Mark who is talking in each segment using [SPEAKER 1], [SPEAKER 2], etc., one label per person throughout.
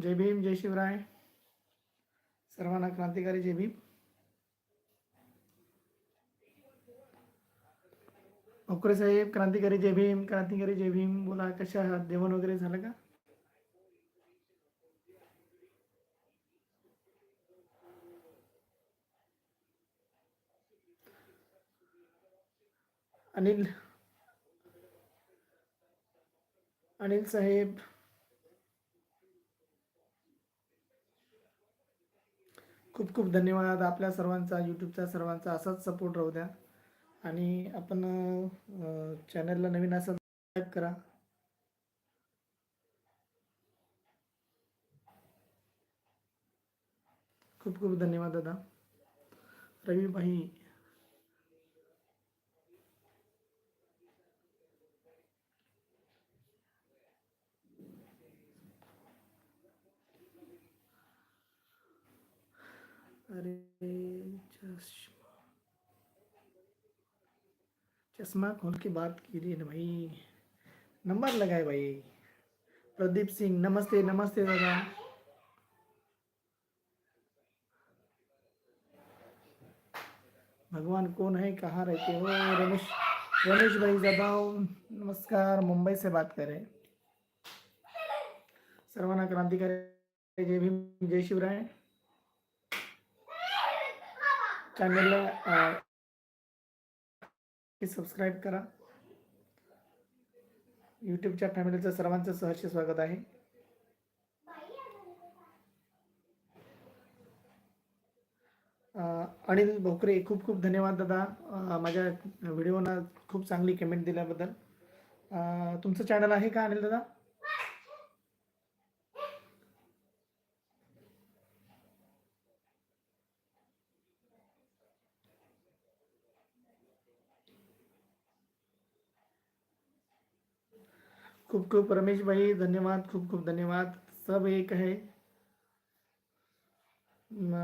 [SPEAKER 1] जय भीम, जय शिवराय। सर्वांना क्रांतिकारी जय भीम। भोकरे साहेब, क्रांतिकारी जय भीम, क्रांतिकारी जय भीम, बोला, कशा आहात? जेवण वगैरे झालं का? अनिल अनिल साहेब खूप खूप धन्यवाद आपल्या सर्वांचा यूट्यूबचा सर्वांचा असाच सपोर्ट राहू द्या. आणि आपण चॅनलला नवीन असाल सबस्क्राईब करा. खूप खूप धन्यवाद दादा. रविभाई अरे, चश्मा। चश्मा खोल के बात कीजिए ना भाई? नंबर लगाए भाई। प्रदीप सिंह, नमस्ते नमस्ते दादा। भगवान कौन है, कहाँ रहते हो? रमेश रमेश भाई जबाव नमस्कार, मुंबई से बात करें। सर्वांना क्रांतिकारी, जय भीम, जय शिवराय। चॅनलला सबस्क्राईब करा. यूट्यूबच्या फॅमिलीचं सर्वांचं सहर्ष स्वागत आहे. अनिल भोकरे खूप खूप धन्यवाद दादा. माझ्या व्हिडिओना खूप चांगली कमेंट दिल्याबद्दल. तुमचं चॅनल आहे का अनिल दादा? खूप खूप रमेश भाई धन्यवाद खूप खूप धन्यवाद. सब एक आहे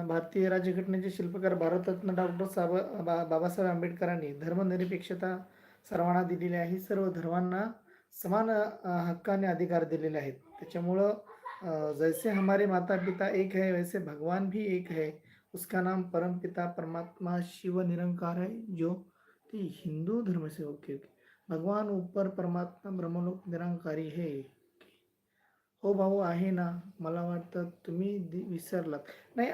[SPEAKER 1] भारतीय राज्यघटनेचे शिल्पकार भारतरत्न डॉक्टर साब बा बाबासाहेब आंबेडकरांनी धर्मनिरपेक्षता सर्वांना दिलेली आहे. सर्व धर्मांना समान हक्काने अधिकार दिलेले आहेत. त्याच्यामुळं जैसे हमारे माता पिता एक है वैसे भगवान भी एक है. उसका नाम परमपिता परमात्मा शिव निरंकार है जो ती हिंदू धर्म से ओके ओके भगवान ऊपर परमात्मा ब्रह्मलोक निरंकारी हे. हो भाऊ आहे ना? मला वाटतं तुम्ही विसरलात. नाही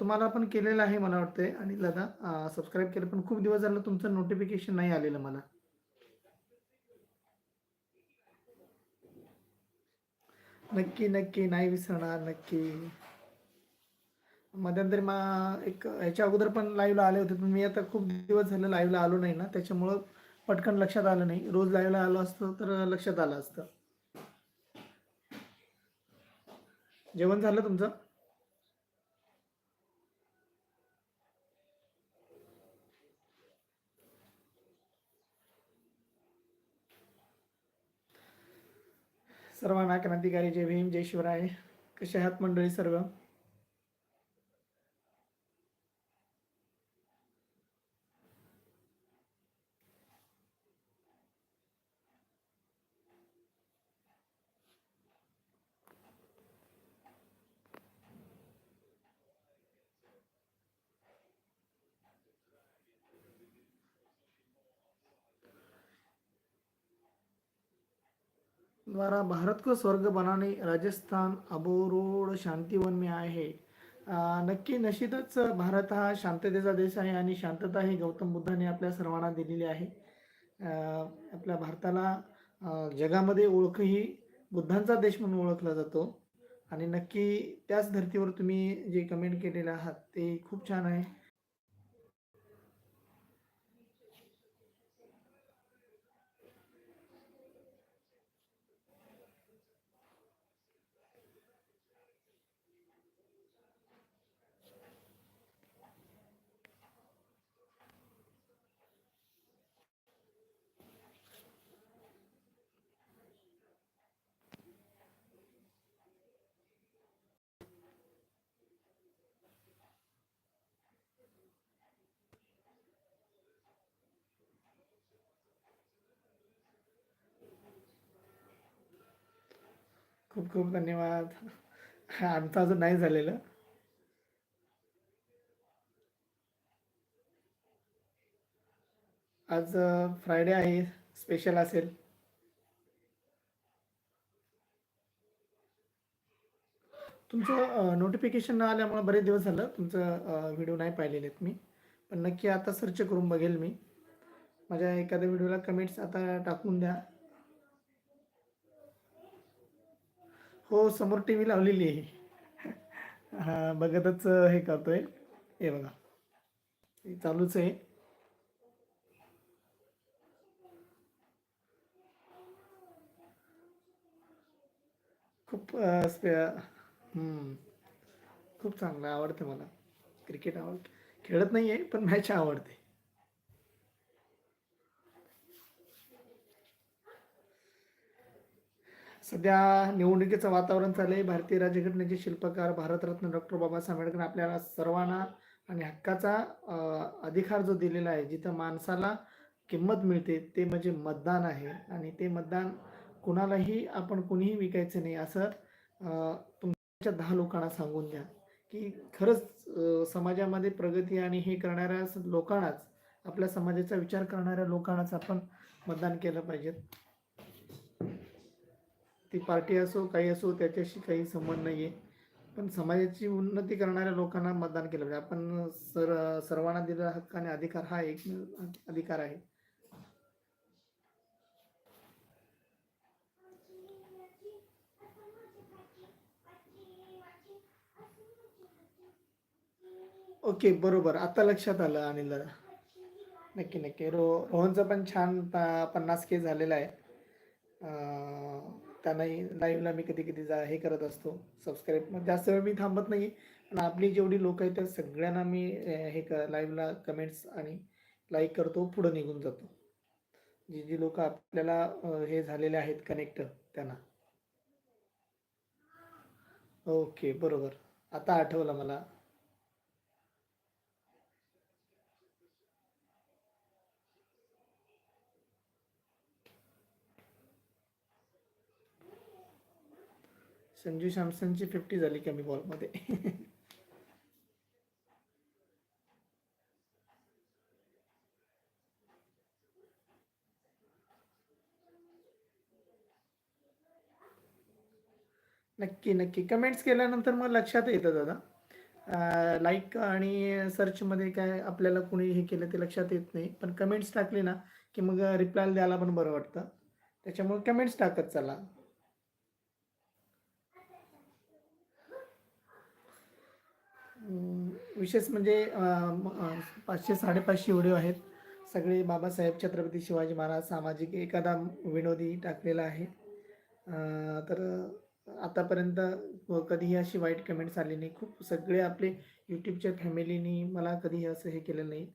[SPEAKER 1] तुम्हाला पण केलेलं आहे मला वाटतंय. आणि दादा सबस्क्राईब केलं पण खूप दिवस झालं तुमचं नोटिफिकेशन नाही आलेलं मला. नक्की नक्की नाही विसरणार नक्की. मध्यंतरी मा एक ह्याच्या अगोदर पण लाईव्हला आले होते पण मी आता खूप दिवस झाले लाईव्हला आलो नाही ना त्याच्यामुळं पटकन लक्षात आलं नाही. रोज लाईव्हला आलो असतं तर लक्षात आलं असतं. जेवण झालं तुमचं? सर्वांना क्रांतिकारी जय भीम जय शिवराय. कसे आहात मंडळी सर्व? द्वारा भारत को स्वर्ग बनाने राजस्थान अबोरोड शांतीवन में आए नक्की नशीतच भारत हा शांततेचा देश आहे आणि शांतता ही गौतम बुद्धाने आपल्या सर्वांना दिलेली आहे. आपल्या भारताला जगामध्ये ओळख ही बुद्धांचा देश म्हणून ओळखला जातो. आणि नक्की त्याच धर्तीवर तुम्ही जे कमेंट केलेले आहात ते खूप छान आहे. खूप खूप धन्यवाद. आमचं अजून नाही झालेलं. आज फ्रायडे आहे स्पेशल असेल. तुमचं नोटिफिकेशन न आल्यामुळे बरेच दिवस झालं. तुमचं व्हिडिओ नाही पाहिलेले आहेत मी. पण नक्की आता सर्च करून बघेल मी. माझ्या एखाद्या व्हिडिओला कमेंट्स आता टाकून द्या. हो समोर टी व्ही लावलेली आहे. हा बघतच हे करतोय. हे बघा. चालूच आहे. खूप खूप चांगलं आवडतं मला. क्रिकेट आवडतं. खेळत नाही आहे पण मॅच आवडते. सध्या निवडणुकीचं वातावरण चालू आहे भारतीय राज्यघटनेचे शिल्पकार भारतरत्न डॉक्टर बाबासाहेब आंबेडकर आपल्याला सर्वांना आणि हक्काचा अधिकार जो दिलेला आहे जिथं माणसाला किंमत मिळते ते म्हणजे मतदान आहे. आणि ते मतदान कुणालाही आपण कुणीही विकायचं नाही असं तुमच्या दहा लोकांना सांगून द्या. की खरंच समाजामध्ये प्रगती आणि हे करणाऱ्या लोकांनाच आपल्या समाजाचा विचार करणाऱ्या लोकांनाच आपण मतदान केलं पाहिजे. ती पार्टी असो काही असो त्याच्याशी काही संबंध नाही आहे पण समाजाची उन्नती करणाऱ्या लोकांना मतदान केलं पाहिजे. आपण सर सर्वांना दिलेला हक्क आणि अधिकार हा एक अधिकार आहे. ओके बरोबर. आता लक्षात आलं अनिल दादा. नक्की नक्की. रो रोहनचं पण छान पन्नास के झालेला आहे. त्यांनाही लाईव्हला मी कधी कधी जा हे करत असतो. सबस्क्राईब मग जास्त वेळ मी थांबत नाही. पण आपली जेवढी लोक आहेत त्या सगळ्यांना मी हे क लाईव्हला कमेंट्स आणि लाईक करतो पुढं निघून जातो. जी जी लोक आपल्याला हे झालेले आहेत कनेक्ट त्यांना. ओके बरोबर. आता आठवलं मला. संजू सॅमसनची फिफ्टी झाली कमी बॉलमध्ये नक्की नक्की. कमेंट्स केल्यानंतर मग लक्षात येतं दादा. लाईक आणि सर्चमध्ये काय आपल्याला कुणी हे केलं ते लक्षात येत नाही. पण कमेंट्स टाकले ना की मग रिप्लाय द्यायला पण बरं वाटतं. त्याच्यामुळे कमेंट्स टाकत चला. विशेष म्हणजे पाचशे साडेपाचशे व्हिडिओ आहेत. सगळे बाबासाहेब छत्रपती शिवाजी महाराज सामाजिक एखादा विनोदी टाकलेला आहे. तर आतापर्यंत कधीही अशी वाईट कमेंट्स आली नाही. खूप सगळे आपले यूट्यूबच्या फॅमिलीनी मला कधीही असं हे केलं नाही.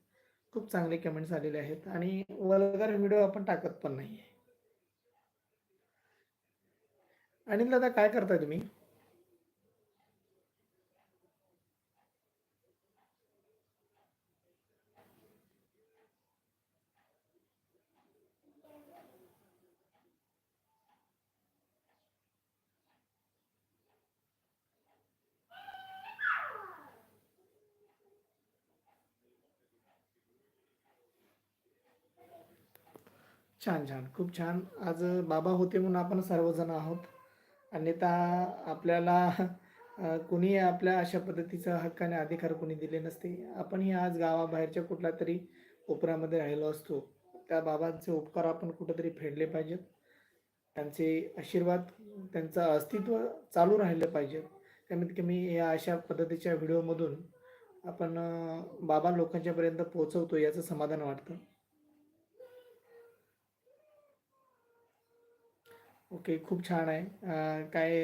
[SPEAKER 1] खूप चांगले कमेंट्स आलेले आहेत. आणि वल्गर व्हिडिओ आपण टाकत पण नाही आहे अनिल दादा काय करता तुम्ही? छान छान. खूप छान. आज बाबा होते म्हणून आपण सर्वजण आहोत. अन्यथा आपल्याला कुणी आपल्या अशा पद्धतीचा हक्क आणि अधिकार कुणी दिले नसते. आपणही आज गावाबाहेरच्या कुठल्या तरी कोपऱ्यामध्ये राहिलो असतो. त्या बाबांचे उपकार आपण कुठंतरी फेडले पाहिजेत. त्यांचे आशीर्वाद त्यांचं अस्तित्व चालू राहिलं पाहिजेत. कमीत कमी या अशा पद्धतीच्या व्हिडिओमधून आपण बाबा लोकांच्यापर्यंत पोहोचवतो याचं समाधान वाटतं. ओके खूप छान आहे. काय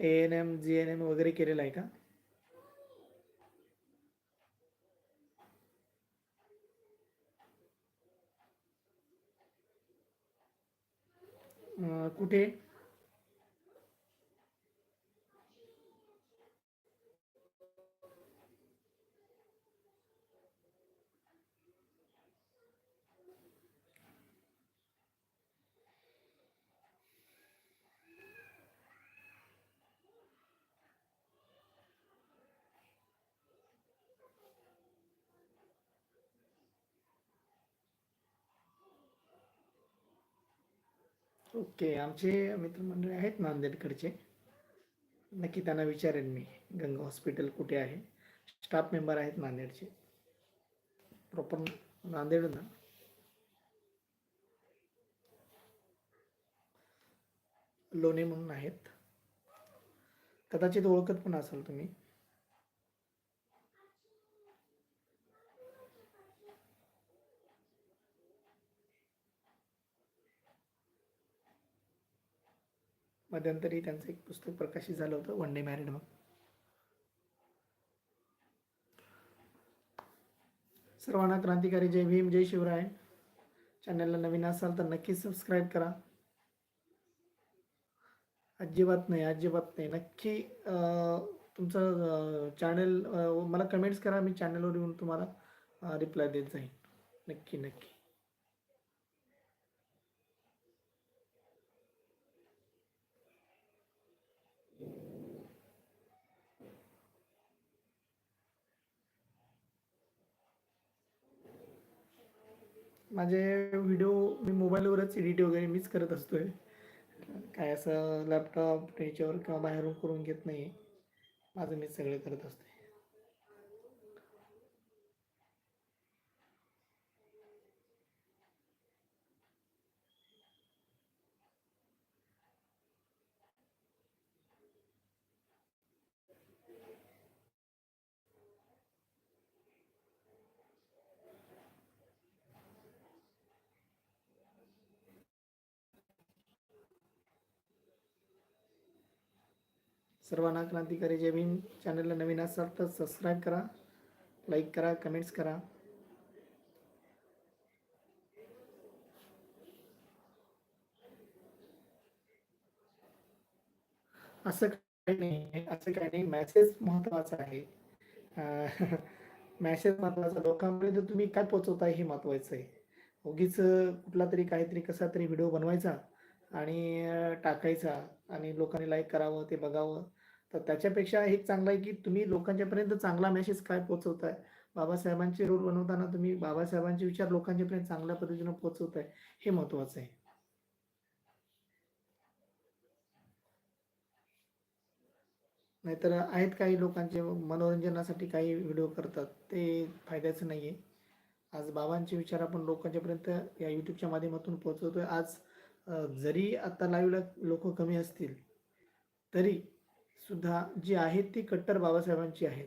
[SPEAKER 1] A N M G N M वगैरे केलेलं आहे का? कुठे? ओके आमचे मित्रमंडळी आहेत नांदेडकडचे नक्की त्यांना विचारेन मी गंगा हॉस्पिटल कुठे आहे? स्टाफ मेंबर आहेत नांदेडचे. प्रॉपर नांदेड ना. लोणे म्हणून आहेत. कदाचित ओळखत पण असाल तुम्ही. मध्यंतरी त्यांचं एक पुस्तक प्रकाशित झालं होतं वन डे मॅरिड मग सर्वांना क्रांतिकारी जय भीम जय शिवराय. चॅनलला नवीन असाल तर नक्की सबस्क्राईब करा. अजिबात नाही अजिबात नाही. नक्की तुमचं चॅनल मला कमेंट्स करा मी चॅनलवर येऊन तुम्हाला रिप्लाय देत जाईन. नक्की नक्की. माझे व्हिडिओ मी मोबाईलवरच एडिट वगैरे मीच करत असतोय. काय असं लॅपटॉप याच्यावर किंवा बाहेरून करून घेत नाही माझं मीच सगळं करत असतोय. सर्वांना क्रांतिकारी जय भीम. चॅनलला नवीन असाल तर सबस्क्राईब करा लाईक करा कमेंट्स करा. असं काही नाही असं काही नाही. मॅसेज महत्त्वाचा आहे. मॅसेज महत्त्वाचा. लोकांपर्यंत तुम्ही काय पोचवताय हे महत्वाचं आहे. उगीच कुठला तरी काहीतरी कसा तरी व्हिडिओ बनवायचा आणि टाकायचा आणि लोकांनी लाईक करावं ते बघावं. तर त्याच्यापेक्षा हे चांगलं आहे की तुम्ही लोकांच्यापर्यंत चांगला मेसेज काय पोहोचवताय? बाबासाहेबांचे रोल बनवताना तुम्ही बाबासाहेबांचे विचार लोकांच्यापर्यंत चांगल्या पद्धतीनं पोहोचवताय हे महत्त्वाचं आहे. नाहीतर आहेत काही लोकांचे मनोरंजनासाठी काही व्हिडिओ करतात ते फायद्याचं नाही आहे आज बाबांचे विचार आपण लोकांच्यापर्यंत या यूट्यूबच्या माध्यमातून पोहोचवतोय. आज जरी आता लाईव्हला लोक कमी असतील तरी सुद्धा जी आहेत ती कट्टर बाबासाहेबांची आहेत.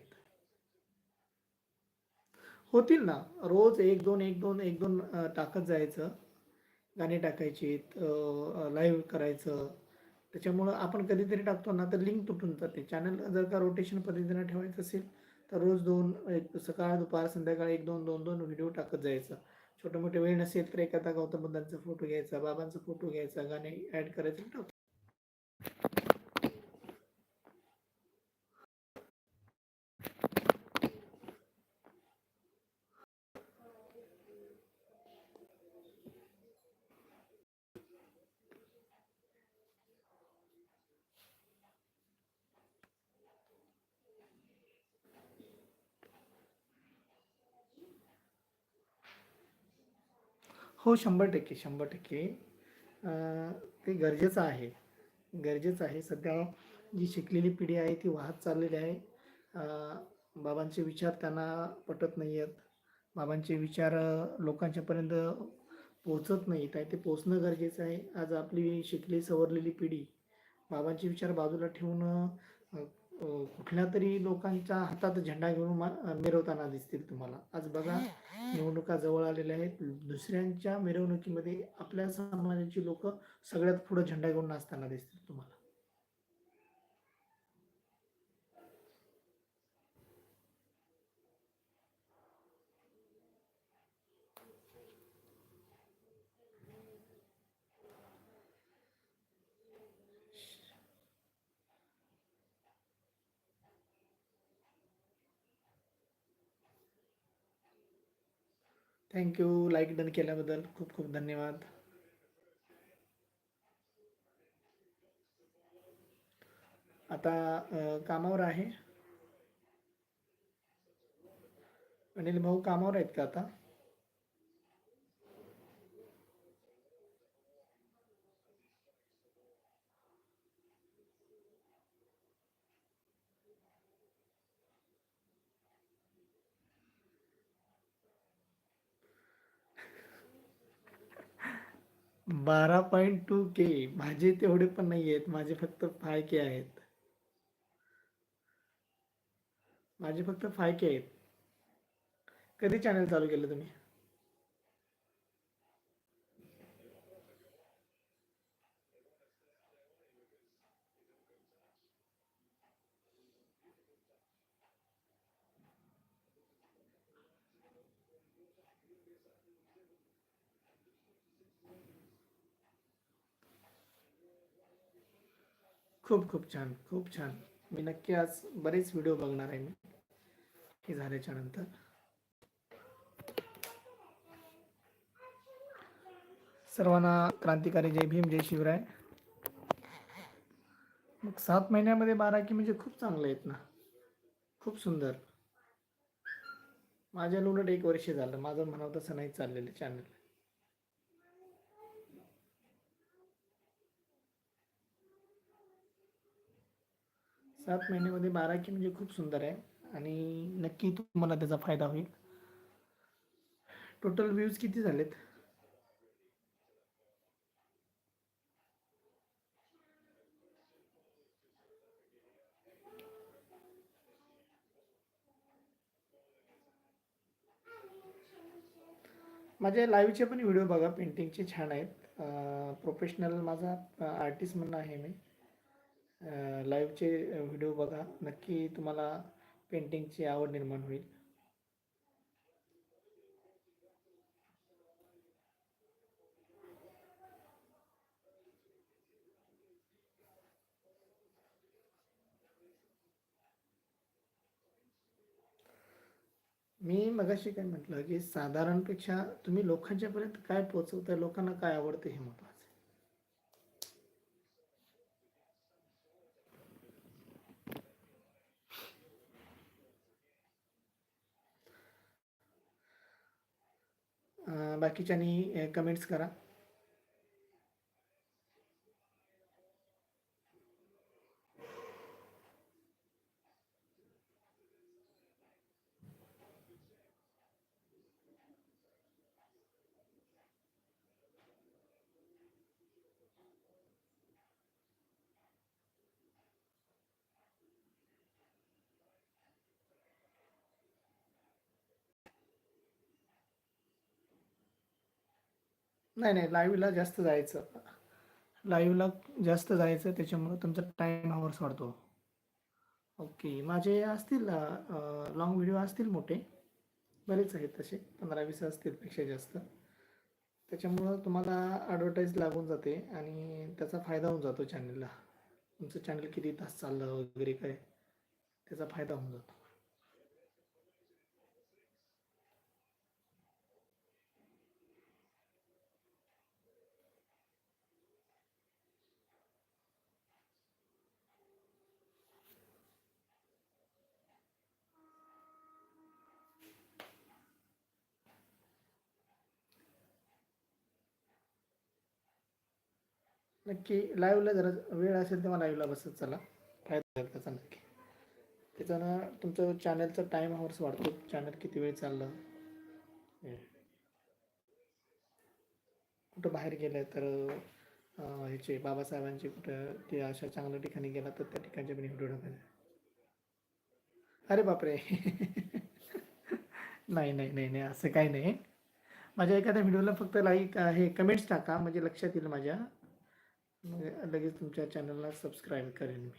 [SPEAKER 1] होतील ना. रोज एक दोन एक दोन एक दोन टाकत जायचं. गाणे टाकायची लाईव्ह करायचं. त्याच्यामुळं आपण कधीतरी टाकतो ना तर लिंक तुटून जाते. चॅनल जर का रोटेशन पद्धतीनं ठेवायचं असेल तर रोज दोन एक सकाळ दुपार संध्याकाळ एक दोन दोन दोन व्हिडिओ टाकत जायचं. छोटे मोठे वेळ नसेल तर एखादा गौतम बुद्धांचा फोटो घ्यायचा बाबांचा फोटो घ्यायचा गाणे ॲड करायचं टाकतो हो शंभर टक्के शंभर टक्के. ते गरजेचं आहे. गरजेचं आहे. सध्या जी शिकलेली पिढी आहे ती वाहत चाललेली आहे. बाबांचे विचार त्यांना पटत नाही आहेत बाबांचे विचार लोकांच्यापर्यंत पोहोचत नाहीत आहे. ते पोचणं गरजेचं आहे. आज आपली शिकली सवरलेली पिढी बाबांचे विचार बाजूला ठेवून कुठल्या तरी लोकांच्या हातात झेंडा घेऊन मा- मिरवताना दिसतील तुम्हाला. आज बघा निवडणुका जवळ आलेल्या आहेत. दुसऱ्यांच्या मिरवणुकीमध्ये आपल्या समाजाची लोक सगळ्यात पुढे झेंडा घेऊन नाचताना दिसतील तुम्हाला. थँक्यू लाईक डन केल्याबद्दल. खूप खूप धन्यवाद. आता कामावर आहे. अनिल भाऊ कामावर आहेत का आता? बारा पॉईंट टू के. माझे तेवढे पण नाही आहेत. माझे फक्त फाय के आहेत. माझे फक्त फाय के आहेत. कधी चॅनल चालू केलं तुम्ही? खूप खूप छान खूप छान. मी नक्की आज बरेच व्हिडिओ बघणार आहे मी. हे झाल्याच्यानंतर. सर्वांना क्रांतिकारी जय भीम जय शिवराय. मग सात महिन्यामध्ये बारा की म्हणजे खूप चांगले आहेत ना. खूप सुंदर. माझ्या उलट एक वर्ष झालं. माझं म्हणावं तसं नाही चाललेलं चॅनल सात महिन्यामध्ये बारा की म्हणजे खूप सुंदर आहे. आणि नक्की तुम्हाला त्याचा फायदा होईल. टोटल व्ह्यूज किती झालेत? माझ्या लाईव्हचे पण व्हिडिओ बघा. पेंटिंगचे छान आहेत. प्रोफेशनल माझा आर्टिस्ट म्हणून आहे मी. लाईव्हचे व्हिडिओ बघा. नक्की तुम्हाला पेंटिंगची आवड निर्माण होईल. मी मगाशी काय म्हटलं की साधारणपेक्षा तुम्ही लोकांच्यापर्यंत काय पोचवताय लोकांना काय आवडतं हे महत्वाचं बाकीच्यांनी कमेंट्स करा. नाही नाही लाईव्हला जास्त जायचं. लाईव्हला जास्त जायचं त्याच्यामुळं तुमचा टाईम आवर्स वाढतो. ओके माझे असतील लॉंग व्हिडिओ असतील मोठे. बरेच आहेत तसे पंधरा वीस असतील पेक्षा जास्त. त्याच्यामुळं तुम्हाला ॲडव्हर्टाईज लागून जाते आणि त्याचा फायदा होऊन जातो चॅनलला तुमचं चॅनल किती तास चाललं वगैरे काय त्याचा फायदा होऊन जातो. नक्की लाईव्हला जरा वेळ असेल तेव्हा लाईव्हला बसत चला. फायदा झाला त्याचा नक्की. त्याच्यानं तुमचं चॅनलचा टाईम आवर्स वाढतो. चॅनल किती वेळ चाललं? कुठं बाहेर गेलं तर ह्याचे बाबासाहेबांचे कुठं ते अशा चांगल्या ठिकाणी गेला तर त्या ठिकाणचे पण व्हिडिओ टाकायचे. अरे बापरे. नाही नाही नाही नाही असं काही नाही. माझ्या एखाद्या व्हिडिओला फक्त लाईक हे कमेंट्स टाका. म्हणजे लक्षात येईल माझ्या. लगेच तुमच्या चॅनलला सबस्क्राईब करेन मी.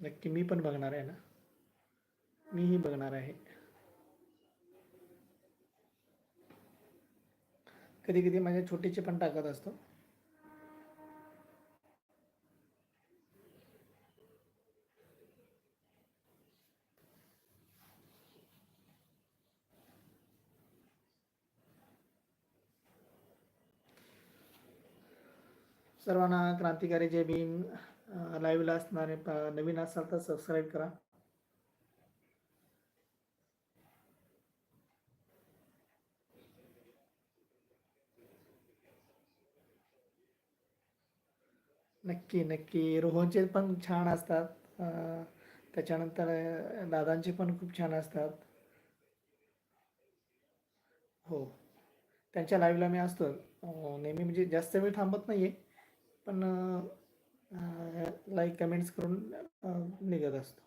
[SPEAKER 1] नक्की मी पण बघणार आहे ना? मीही बघणार आहे. कधी कधी माझ्या छोटीचे पण टाकत असतो. सर्वांना क्रांतिकारी जय भीम. लाईव्हला असणारे नवीन असाल तर सबस्क्राईब करा. नक्की नक्की. रोहनचे पण छान असतात. त्याच्यानंतर दादांचे पण खूप छान असतात. हो. त्यांच्या लाईव्हला मी असतो. नेहमी म्हणजे जास्त वेळ थांबत नाही आहे पण लाईक कमेंट्स करून निघत असतो.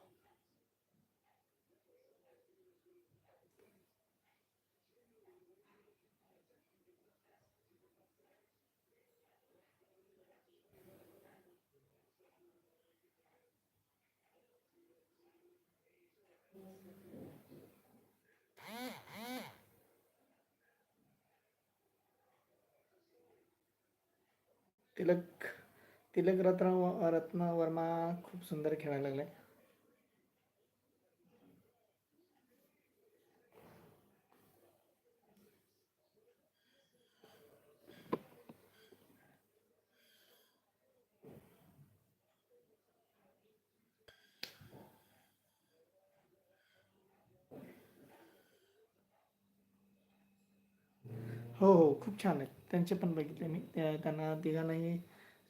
[SPEAKER 1] तिलक तिलक रत्न रत्न वर्मा खूप सुंदर खेळायला लागलाय हो हो खूप छान आहेत. त्यांचे पण बघितले मी. त्या त्यांना तिघांनाही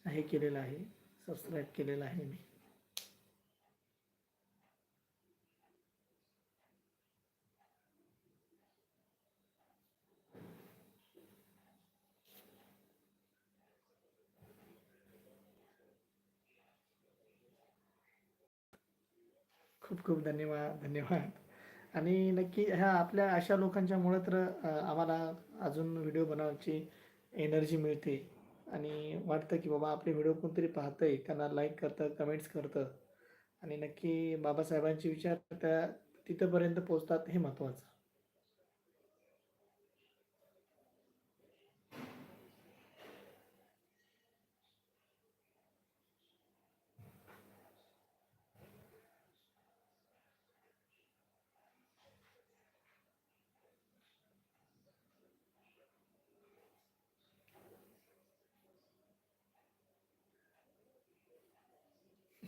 [SPEAKER 1] हे केलेलं आहे. सबस्क्राईब केलेलं आहे मी. खूप खूप धन्यवाद. धन्यवाद. आणि नक्की ह्या आपल्या अशा लोकांच्यामुळे तर आम्हाला अजून व्हिडिओ बनवायची एनर्जी मिळते. आणि वाटतं की बाबा आपले व्हिडिओ कोणतरी पाहतंय त्यांना लाईक करतं कमेंट्स करतं. आणि नक्की बाबासाहेबांचे विचार त्या तिथंपर्यंत पोचतात हे महत्त्वाचं.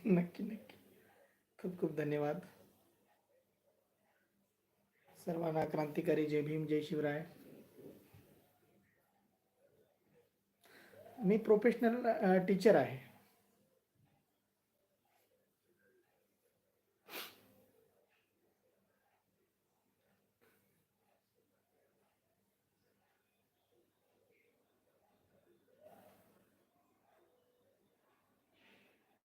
[SPEAKER 1] नक्की नक्की. खूप खूप धन्यवाद. सर्वांना क्रांतिकारी जय भीम जय शिवराय. मी प्रोफेशनल टीचर आहे.